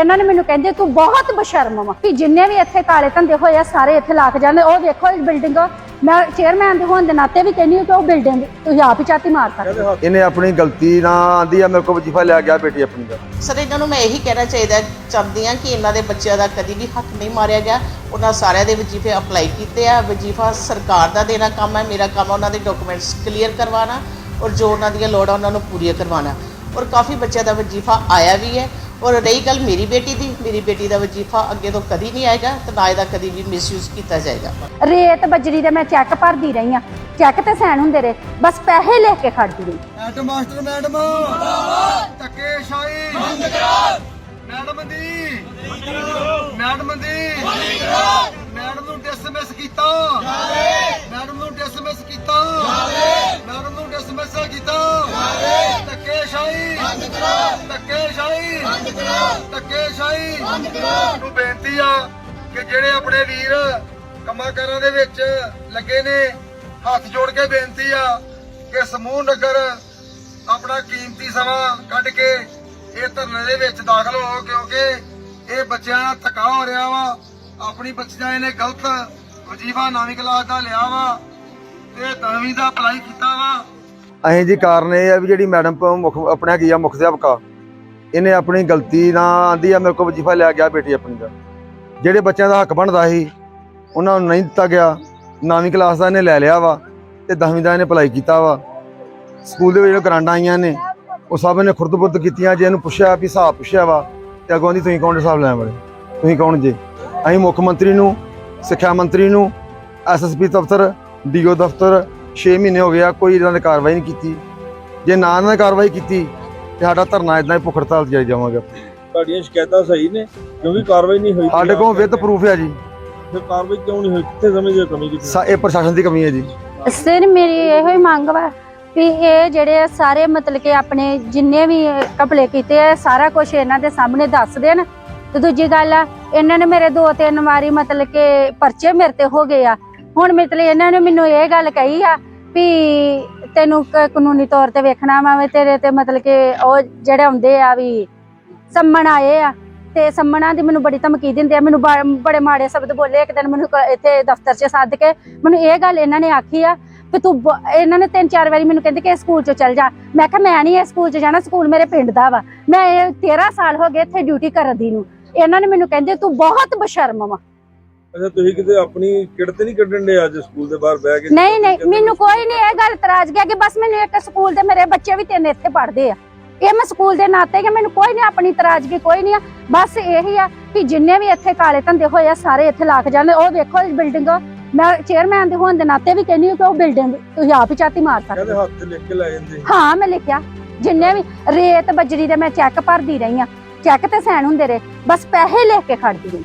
ਇਹਨਾਂ ਨੇ ਮੈਨੂੰ ਕਹਿੰਦੇ ਤੂੰ ਬਹੁਤ ਬਸ਼ਰਮ ਵਾ ਕਿ ਜਿੰਨੇ ਵੀ ਇੱਥੇ ਕਾਲੇ ਧੰਦੇ ਹੋਏ ਆ ਸਾਰੇ ਇੱਥੇ ਲੱਗ ਜਾਂਦੇ। ਉਹ ਵੇਖੋ ਇਸ ਬਿਲਡਿੰਗ ਮੈਂ ਚੇਅਰਮੈਨ ਦੇ ਹੋਣ ਦੇ ਨਾਤੇ ਵੀ ਕਹਿੰਦੀ ਹਾਂ ਕਿ ਉਹ ਬਿਲਡਿੰਗ ਤੁਸੀਂ ਆਪ ਹੀ ਚਾਤੀ ਮਾਰ ਸਕਦੇ। ਇਹਨੇ ਆਪਣੀ ਗਲਤੀ ਨਾਲ ਆਂਦੀ ਆ ਮੇਰੇ ਕੋਲ ਵਜੀਫਾ ਲਿਆ ਗਿਆ ਬੇਟੀ ਆਪਣੀ ਦਾ। ਸਰ ਇਹਨਾਂ ਨੂੰ ਮੈਂ ਇਹੀ ਕਹਿਣਾ ਚਾਹੀਦਾ ਚਾਹੁੰਦੀ ਹਾਂ ਕਿ ਇਹਨਾਂ ਦੇ ਬੱਚਿਆਂ ਦਾ ਕਦੀ ਵੀ ਹੱਕ ਨਹੀਂ ਮਾਰਿਆ ਗਿਆ। ਉਹਨਾਂ ਸਾਰਿਆਂ ਦੇ ਵਜੀਫੇ ਅਪਲਾਈ ਕੀਤੇ ਆ। ਵਜੀਫਾ ਸਰਕਾਰ ਦਾ ਦੇਣਾ ਕੰਮ ਹੈ ਮੇਰਾ ਕੰਮ ਹੈ ਉਹਨਾਂ ਦੇ ਡਾਕੂਮੈਂਟਸ ਕਲੀਅਰ ਕਰਵਾਉਣਾ ਔਰ ਜੋ ਉਹਨਾਂ ਦੀਆਂ ਲੋੜਾਂ ਉਹਨਾਂ ਨੂੰ ਪੂਰੀਆਂ ਕਰਵਾਉਣਾ। ਔਰ ਕਾਫੀ ਬੱਚਿਆਂ ਦਾ ਵਜੀਫਾ ਆਇਆ ਵੀ ਹੈ। ਔਰ ਰਹੀ ਗੱਲ ਮੇਰੀ ਬੇਟੀ ਦੀ ਮੇਰੀ ਬੇਟੀ ਦਾ ਵਜੀਫਾ ਅੱਗੇ ਤੋਂ ਕਦੀ ਨਹੀਂ ਆਏਗਾ ਤੇ ਨਾ ਇਹਦਾ ਕਦੀ ਵੀ ਮਿਸਯੂਜ਼ ਕੀਤਾ ਜਾਏਗਾ। ਰੇਤ ਬਜਰੀ ਦੇ ਮੈਂ ਚੈੱਕ ਭਰਦੀ ਰਹੀ ਆ ਚੈੱਕ ਤੇ ਸਾਈਨ ਹੁੰਦੇ ਰਹੇ। ਬਸ ਪੈਸੇ ਲੈ ਕੇ ਖੜਦੀ ਰਹੀ। ਹੈਡ ਮਾਸਟਰ ਮੈਡਮ ਜਿੰਦਾਬਾਦ ਧੱਕੇ ਸ਼ਾਹੀ ਬੰਦ ਕਰੋ! ਮੈਡਮ ਦੀ! ਮੈਡਮ ਦੀ ਮੈਡਮ ਨੂੰ ਡਿਸਮਿਸ ਕੀਤਾ! ਮੈਡਮ ਨੂੰ ਡਿਸਮਿਸ ਕੀਤਾ! ਮੈਡਮ ਨੂੰ ਡਿਸਮਿਸ ਕੀਤਾ! ਧੱਕੇ ਸ਼ਾਹੀ ਬੰਦ ਕਰੋ! ਧੱਕੇ ਸ਼ਾਹੀ ਬੰਦ ਨੂੰ ਬੇਨਤੀ ਆ ਕਿ ਜਿਹੜੇ ਆਪਣੇ ਵੀਰ ਕੰਮਾਂ ਕਾਰਾਂ ਦੇ ਵਿੱਚ ਲੱਗੇ ਨੇ, ਹੱਥ ਜੋੜ ਕੇ ਬੇਨਤੀ ਆ ਕਿ ਸਮੂਹ ਨਗਰ ਆਪਣਾ ਕੀਮਤੀ ਸਮਾਂ ਕੱਢ ਕੇ ਇਹ ਧਰਨੇ ਦੇ ਵਿੱਚ ਦਾਖਲ ਹੋ, ਕਿਉਂਕਿ ਇਹ ਬੱਚਿਆਂ ਦਾ ਧੱਕਾ ਹੋ ਰਿਹਾ ਵਾ। ਆਪਣੀ ਬੱਚਿਆਂ ਇਹਨੇ ਗਲਤ ਵਜੀਫਾ ਨਵੀਂ ਕਲਾਸ ਦਾ ਲਿਆ ਵਾ ਤੇ ਦਸਵੀਂ ਦਾ ਅਪਲਾਈ ਕੀਤਾ ਵਾ। ਅਸੀਂ ਜੀ ਕਾਰਨ ਇਹ ਆ ਵੀ ਜਿਹੜੀ ਮੈਡਮ ਪ- ਮੁੱਖ ਆਪਣੇ ਕੀ ਆ ਮੁੱਖ ਅਧਿਆਪਕਾ ਇਹਨੇ ਆਪਣੀ ਗਲਤੀ ਨਾਲ ਆਂਦੀ ਆ, ਮੇਰੇ ਕੋਲ ਵਜੀਫਾ ਲਿਆ ਗਿਆ ਬੇਟੀ ਆਪਣੀ ਦਾ। ਜਿਹੜੇ ਬੱਚਿਆਂ ਦਾ ਹੱਕ ਬਣਦਾ ਸੀ, ਉਹਨਾਂ ਨੂੰ ਨਹੀਂ ਦਿੱਤਾ ਗਿਆ। ਨਵੀਂ ਕਲਾਸ ਦਾ ਇਹਨੇ ਲੈ ਲਿਆ ਵਾ ਤੇ 10ਵੀਂ ਦਾ ਇਹਨੇ ਅਪਲਾਈ ਕੀਤਾ ਵਾ। ਸਕੂਲ ਦੇ ਵਿੱਚ ਜੋ ਗਰਾਂਡਾਂ ਆਈਆਂ ਨੇ, ਉਹ ਸਭ ਇਹਨੇ ਖੁਰਦ-ਬੁਰਦ ਕੀਤੀਆਂ ਜੇ ਇਹਨੂੰ ਪੁੱਛਿਆ ਵੀ ਹਿਸਾਬ ਪੁੱਛਿਆ ਵਾ ਤੇ ਅੱਗੋਂ ਦੀ ਤੁਸੀਂ ਕੌਣ ਹਿਸਾਬ ਲੈਣ ਵਾਲੇ? ਤੁਸੀਂ ਕੌਣ ਜੇ? ਅਸੀਂ ਮੁੱਖ ਮੰਤਰੀ ਨੂੰ, ਸਿੱਖਿਆ ਮੰਤਰੀ ਨੂੰ ਐਸਐਸਪੀ ਦਫ਼ਤਰ ਡੀਓ ਦਫ਼ਤਰ 6 ਮਹੀਨੇ ਹੋ ਗਿਆ ਕੋਈ ਇਹਨਾਂ ਨੇ ਕਾਰਵਾਈ ਨਹੀਂ ਕੀਤੀ। ਜੇ ਨਾ ਇਹਨਾਂ ਨੇ ਕਾਰਵਾਈ ਕੀਤੀ ਤੇ ਸਾਡਾ ਧਰਨਾ ਇਦਾਂ ਹੀ ਭੁੱਖ ਹੜਤਾਲ ਤੇ ਜਾਈ ਜਾਵਾਂਗੇ ਤੁਹਾਡੀਆਂ ਸ਼ਿਕਾਇਤਾਂ ਸਹੀ ਨੇ ਕਿਉਂਕਿ ਕਾਰਵਾਈ ਨਹੀਂ ਹੋਈ? ਸਾਡੇ ਕੋਲ ਵਿਦ ਪ੍ਰੂਫ ਹੈ ਜੀ। ਫਿਰ ਕਾਰਵਾਈ ਕਿਉਂ ਨਹੀਂ ਹੋਈ? ਕਿੱਥੇ ਸਮਝਦੇ ਕਮੀ ਕਿੱਥੇ? ਸਾ- ਇਹ ਪ੍ਰਸ਼ਾਸਨ ਦੀ ਕਮੀ ਹੈ ਜੀ। ਸਿਰ ਮੇਰੀ ਇਹੋ ਹੀ ਮੰਗ ਵਾ ਵੀ ਇਹ ਜਿਹੜੇ ਸਾਰੇ ਮਤਲਬ ਕਿ ਆਪਣੇ ਜਿੰਨੇ ਵੀ ਕਪਲੇ ਕੀਤੇ ਆ ਸਾਰਾ ਕੁਝ ਇਹਨਾਂ ਦੇ ਸਾਹਮਣੇ ਦੱਸ ਦੇਣ। ਤੇ ਦੂਜੀ ਗੱਲ ਆ ਇਹਨਾਂ ਨੇ ਮੇਰੇ ਦੋ ਤਿੰਨ ਵਾਰੀ ਮਤਲਬ ਕਿ ਪਰਚੇ ਮੇਰੇ ਤੇ ਹੋ ਗਏ ਆ। ਹੁਣ ਮਤਲਬ ਇਹਨਾਂ ਨੇ ਮੈਨੂੰ ਇਹ ਗੱਲ ਕਹੀ ਆ ਵੀ ਤੈਨੂੰ ਕ- ਕਾਨੂੰਨੀ ਤੌਰ ਤੇ ਵੇਖਣਾ ਵਾ ਵੀ ਤੇਰੇ ਤੇ ਮਤਲਬ ਕਿ ਉਹ ਜਿਹੜੇ ਆਉਂਦੇ ਆ ਵੀ ਸੰਮਣ ਆਏ ਆ, ਤੇ ਸੰਮਣਾ ਦੀ ਮੈਨੂੰ ਬੜੀ ਧਮਕੀ ਦਿੰਦੇ ਆ। ਮੈਨੂੰ ਬਾ- ਬੜੇ ਮਾੜੇ ਸ਼ਬਦ ਬੋਲੇ ਇੱਕ ਦਿਨ ਮੈਨੂੰ ਕ- ਇੱਥੇ ਦਫ਼ਤਰ 'ਚ ਸੱਦ ਕੇ। ਮੈਨੂੰ ਇਹ ਗੱਲ ਇਹਨਾਂ ਨੇ ਆਖੀ ਆ ਵੀ ਤੂੰ ਬ- ਇਹਨਾਂ ਨੇ ਤਿੰਨ ਚਾਰ ਵਾਰੀ ਮੈਨੂੰ ਕਹਿੰਦੇ ਕਿ ਇਹ ਸਕੂਲ 'ਚ ਚੱਲ ਜਾ। ਮੈਂ ਕਿਹਾ, ਮੈਂ ਨਹੀਂ ਇਹ ਸਕੂਲ 'ਚ ਜਾਣਾ, ਸਕੂਲ ਮੇਰੇ ਪਿੰਡ ਦਾ ਵਾ। ਮੈਂ ਇਹ 13 ਸਾਲ ਹੋ ਗਏ ਇੱਥੇ ਡਿਊਟੀ ਕਰਨ ਦੀ ਨੂੰ। ਇਹਨਾਂ ਨੇ ਮੈਨੂੰ ਕਹਿੰਦੇ, ਤੂੰ ਬਹੁਤ ਬਸ਼ਰਮ ਵਾ। ਅੱਛਾ ਤੁਸੀਂ ਕਿਤੇ ਆਪਣੀ ਕਿੜ ਤੇ ਨਹੀਂ ਕੱਢਣ ਦੇ ਅੱਜ ਸਕੂਲ ਦੇ ਬਾਹਰ ਬਹਿ ਕੇ ਨਹੀਂ ਨਹੀਂ ਮੈਨੂੰ ਕੋਈ ਨਹੀਂ ਇਹ ਗੱਲ ਇਤਰਾਜ਼ ਗਿਆ ਕਿ ਬਸ ਮੈਨੂੰ ਇੱਕ ਸਕੂਲ ਦੇ ਮੇਰੇ ਬੱਚੇ ਵੀ ਤਿੰਨ ਇੱਥੇ ਪੜ੍ਹਦੇ ਆ। ਇਹ ਮੈਂ ਸਕੂਲ ਦੇ ਨਾਤੇ ਕਿ ਮੈਨੂੰ ਕੋਈ ਨਹੀਂ ਆਪਣੀ ਇਤਰਾਜ਼ਗੀ ਕੋਈ ਨਹੀਂ ਆ। ਬਸ ਇਹੀ ਆ ਕਿ ਜਿੰਨੇ ਵੀ ਇੱਥੇ ਕਾਲੇ ਧੰਦੇ ਹੋਏ ਆ ਸਾਰੇ ਇੱਥੇ ਲੱਗ ਜਾਂਦੇ। ਉਹ ਵੇਖੋ ਇਸ ਬਿਲਡਿੰਗ ਮੈਂ ਚੇਅਰਮੈਨ ਦੇ ਹੋਣ ਦੇ ਨਾਤੇ ਵੀ ਕਹਿੰਦੀ ਹਾਂ ਕਿ ਉਹ ਬਿਲਡਿੰਗ ਤੁਸੀਂ ਆਪ ਹੀ ਚਾਤੀ ਮਾਰ ਸਕਦੇ ਕਹਿੰਦੇ ਹੋ। ਹੱਥ ਲਿਖ ਕੇ ਲੈ ਜਾਂਦੇ ਹਾਂ ਮੈਂ ਲਿਖਿਆ। ਜਿੰਨੇ ਵੀ ਰੇਤ ਬਜਰੀ ਦੇ ਮੈਂ ਚੈੱਕ ਭਰਦੀ ਰਹੀ ਆ। ਚੈੱਕ ਤੇ ਸਾਈਨ ਹੁੰਦੇ ਰਹੇ। ਬਸ ਪੈਸੇ ਲੈ ਕੇ ਖੜਦੀ ਰਹੀ।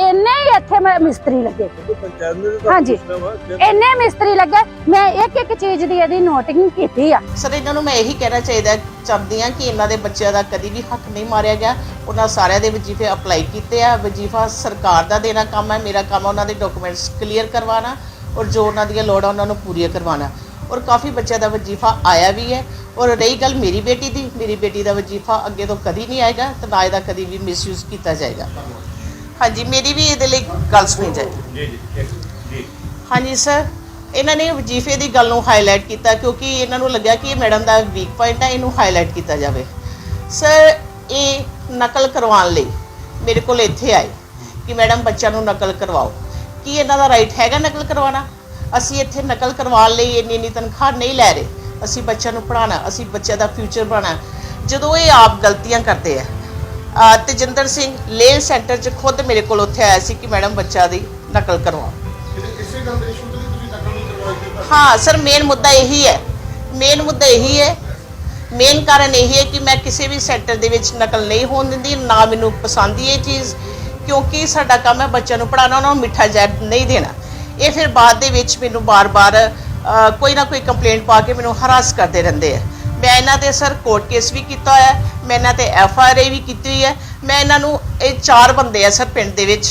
ਇੰਨੇ ਹੀ ਇੱਥੇ ਮ- ਮਿਸਤਰੀ ਲੱਗੇ ਹਾਂਜੀ। ਇੰਨੇ ਮਿਸਤਰੀ ਲੱਗੇ ਮੈਂ ਇੱਕ ਇੱਕ ਚੀਜ਼ ਦੀ ਇਹਦੀ ਨੋਟਿੰਗ ਕੀਤੀ ਆ। ਸਰ ਇਹਨਾਂ ਨੂੰ ਮੈਂ ਇਹੀ ਕਹਿਣਾ ਚਾਹੀਦਾ ਚਾਹੁੰਦੀ ਹਾਂ ਕਿ ਇਹਨਾਂ ਦੇ ਬੱਚਿਆਂ ਦਾ ਕਦੀ ਵੀ ਹੱਕ ਨਹੀਂ ਮਾਰਿਆ ਗਿਆ। ਉਹਨਾਂ ਸਾਰਿਆਂ ਦੇ ਵਜੀਫੇ ਅਪਲਾਈ ਕੀਤੇ ਆ। ਵਜੀਫਾ ਸਰਕਾਰ ਦਾ ਦੇਣਾ ਕੰਮ ਹੈ ਮੇਰਾ ਕੰਮ ਉਹਨਾਂ ਦੇ ਡਾਕੂਮੈਂਟਸ ਕਲੀਅਰ ਕਰਵਾਉਣਾ ਔਰ ਜੋ ਉਹਨਾਂ ਦੀਆਂ ਲੋੜਾਂ ਉਹਨਾਂ ਨੂੰ ਪੂਰੀਆਂ ਕਰਵਾਉਣਾ। ਔਰ ਕਾਫੀ ਬੱਚਿਆਂ ਦਾ ਵਜੀਫਾ ਆਇਆ ਵੀ ਹੈ। ਔਰ ਰਹੀ ਗੱਲ ਮੇਰੀ ਬੇਟੀ ਦੀ ਮੇਰੀ ਬੇਟੀ ਦਾ ਵਜੀਫਾ ਅੱਗੇ ਤੋਂ ਕਦੀ ਨਹੀਂ ਆਏਗਾ ਤੇ ਨਾ ਇਹਦਾ ਕਦੀ ਵੀ ਮਿਸਯੂਜ਼ ਕੀਤਾ ਜਾਏਗਾ। ਹਾਂਜੀ ਮੇਰੀ ਵੀ ਇਹਦੇ ਲਈ ਗੱਲ ਸੁਣੀ ਜਾਏ। ਜੀ ਜੀ ਹਾਂਜੀ ਸਰ ਇਹਨਾਂ ਨੇ ਵਜੀਫੇ ਦੀ ਗੱਲ ਨੂੰ ਹਾਈਲਾਈਟ ਕੀਤਾ ਕਿਉਂਕਿ ਇਹਨਾਂ ਨੂੰ ਲੱਗਿਆ ਕਿ ਇਹ ਮੈਡਮ ਦਾ ਵੀਕ ਪੁਆਇੰਟ ਹੈ ਇਹਨੂੰ ਹਾਈਲਾਈਟ ਕੀਤਾ ਜਾਵੇ। ਸਰ ਇਹ ਨਕਲ ਕਰਵਾਉਣ ਲਈ ਮੇਰੇ ਕੋਲ ਇੱਥੇ ਆਏ ਕਿ ਮੈਡਮ ਬੱਚਿਆਂ ਨੂੰ ਨਕਲ ਕਰਵਾਓ। ਕੀ ਇਹਨਾਂ ਦਾ ਰਾਈਟ ਹੈਗਾ ਨਕਲ ਕਰਵਾਉਣਾ? ਅਸੀਂ ਇੱਥੇ ਨਕਲ ਕਰਵਾਉਣ ਲਈ ਇੰਨੀ ਇੰਨੀ ਤਨਖਾਹ ਨਹੀਂ ਲੈ ਰਹੇ। ਅਸੀਂ ਬੱਚਿਆਂ ਨੂੰ ਪੜ੍ਹਾਉਣਾ ਅਸੀਂ ਬੱਚਿਆਂ ਦਾ ਫਿਊਚਰ ਬਣਾਉਣਾ। ਜਦੋਂ ਇਹ ਆਪ ਗਲਤੀਆਂ ਕਰਦੇ ਆ ਤੇਜਿੰਦਰ ਸਿੰਘ ਲੇਲ ਸੈਂਟਰ 'ਚ ਖੁਦ ਮੇਰੇ ਕੋਲ ਉੱਥੇ ਆਇਆ ਸੀ ਕਿ ਮੈਡਮ ਬੱਚਾ ਦੀ ਨਕਲ ਕਰਵਾਓ ਇਸੇ ਗੱਲ ਦੇ ਇਸ਼ੂ ਤੇ ਤੁਸੀਂ ਨਕਲ ਨਹੀਂ ਕਰਵਾਈ ਹਾਂ ਸਰ ਮੇਨ ਮੁੱਦਾ ਇਹੀ ਹੈ। ਮੇਨ ਮੁੱਦਾ ਇਹੀ ਹੈ। ਮੇਨ ਕਾਰਨ ਇਹੀ ਹੈ ਕਿ ਮੈਂ ਕਿਸੇ ਵੀ ਸੈਂਟਰ ਦੇ ਵਿੱਚ ਨਕਲ ਨਹੀਂ ਹੋਣ ਦਿੰਦੀ ਨਾ ਮੈਨੂੰ ਪਸੰਦ ਹੀ ਇਹ ਚੀਜ਼ ਕਿਉਂਕਿ ਸਾਡਾ ਕੰਮ ਹੈ ਬੱਚਿਆਂ ਨੂੰ ਪੜਾਉਣਾ ਉਹਨਾਂ ਨੂੰ ਮਿੱਠਾ ਜ਼ਹਿਰ ਨਹੀਂ ਦੇਣਾ। ਇਹ ਫਿਰ ਬਾਅਦ ਦੇ ਵਿੱਚ ਮੈਨੂੰ ਬਾਰ-ਬਾਰ ਕੋਈ ਨਾ ਕੋਈ ਕੰਪਲੇਂਟ ਪਾ ਕੇ ਮੈਨੂੰ ਹਰਾਸ ਕਰਦੇ ਰਹਿੰਦੇ ਆ। ਮੈਂ ਇਹਨਾਂ ਤੇ ਸਰ ਕੋਰਟ ਕੇਸ ਵੀ ਕੀਤਾ ਹੋਇਆ ਹੈ, ਮੈਂ ਇਹਨਾਂ ਤੇ ਐਫ ਆਰ ਆਈ ਵੀ ਕੀਤੀ ਹੋਈ ਹੈ। ਮੈਂ ਇਹਨਾਂ ਨੂੰ ਇਹ ਚਾਰ ਬੰਦੇ ਆ ਸਰ ਪਿੰਡ ਦੇ ਵਿੱਚ,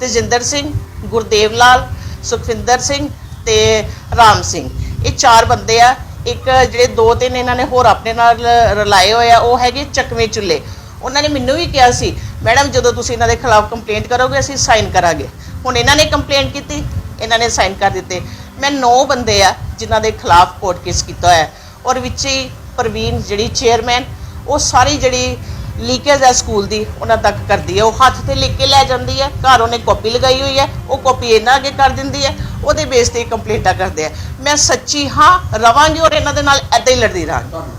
ਤੇਜਿੰਦਰ ਸਿੰਘ, ਗੁਰਦੇਵ ਲਾਲ, ਸੁਖਵਿੰਦਰ ਸਿੰਘ ਤੇ ਰਾਮ ਸਿੰਘ। ਇਹ ਚਾਰ ਬੰਦੇ ਆ, ਇੱਕ ਜਿਹੜੇ ਦੋ ਤਿੰਨ ਇਹਨਾਂ ਨੇ ਹੋਰ ਆਪਣੇ ਨਾਲ ਰਲਾਏ ਹੋਏ ਆ, ਉਹ ਹੈਗੇ ਚਕਵੇਂ ਚੁੱਲੇ ਉਹਨਾਂ ਨੇ ਮੈਨੂੰ ਵੀ ਕਿਹਾ ਸੀ, ਮੈਡਮ, ਜਦੋਂ ਤੁਸੀਂ ਇਹਨਾਂ ਦੇ ਖਿਲਾਫ ਕੰਪਲੇਂਟ ਕਰੋਗੇ, ਅਸੀਂ ਸਾਈਨ ਕਰਾਂਗੇ। ਹੁਣ ਇਹਨਾਂ ਨੇ ਕੰਪਲੇਂਟ ਕੀਤੀ, ਇਹਨਾਂ ਨੇ ਸਾਈਨ ਕਰ ਦਿੱਤੇ। ਮੈਂ 9 ਬੰਦੇ ਆ, ਜਿਨ੍ਹਾਂ ਦੇ ਖਿਲਾਫ ਕੋਰਟ ਕੇਸ ਕੀਤਾ ਹੋਇਆ ਹੈ। ਔਰ ਵਿੱਚ ਹੀ ਪ੍ਰਵੀਨ ਜਿਹੜੀ ਚੇਅਰਮੈਨ ਉਹ ਸਾਰੀ ਜਿਹੜੀ ਲੀਕੇਜ ਹੈ ਸਕੂਲ ਦੀ, ਉਹਨਾਂ ਤੱਕ ਕਰਦੀ ਹੈ। ਉਹ ਹੱਥ ਤੇ ਲਿਖ ਕੇ ਲੈ ਜਾਂਦੀ ਹੈ। ਘਰ ਉਹਨੇ ਕਾਪੀ ਲਗਾਈ ਹੋਈ ਹੈ। ਉਹ ਕਾਪੀ ਇਹਨਾਂ ਅੱਗੇ ਕਰ ਦਿੰਦੀ ਹੈ। ਉਹਦੇ ਬੇਸ ਤੇ ਕੰਪਲੇਂਟਾਂ ਕਰਦੇ ਆ। ਮੈਂ ਸੱਚੀ ਹਾਂ ਰਵਾਂਗੀ ਔਰ ਇਹਨਾਂ ਦੇ ਨਾਲ ਐਦਾਂ ਹੀ ਲੜਦੀ ਰਹਾਂਗੀ।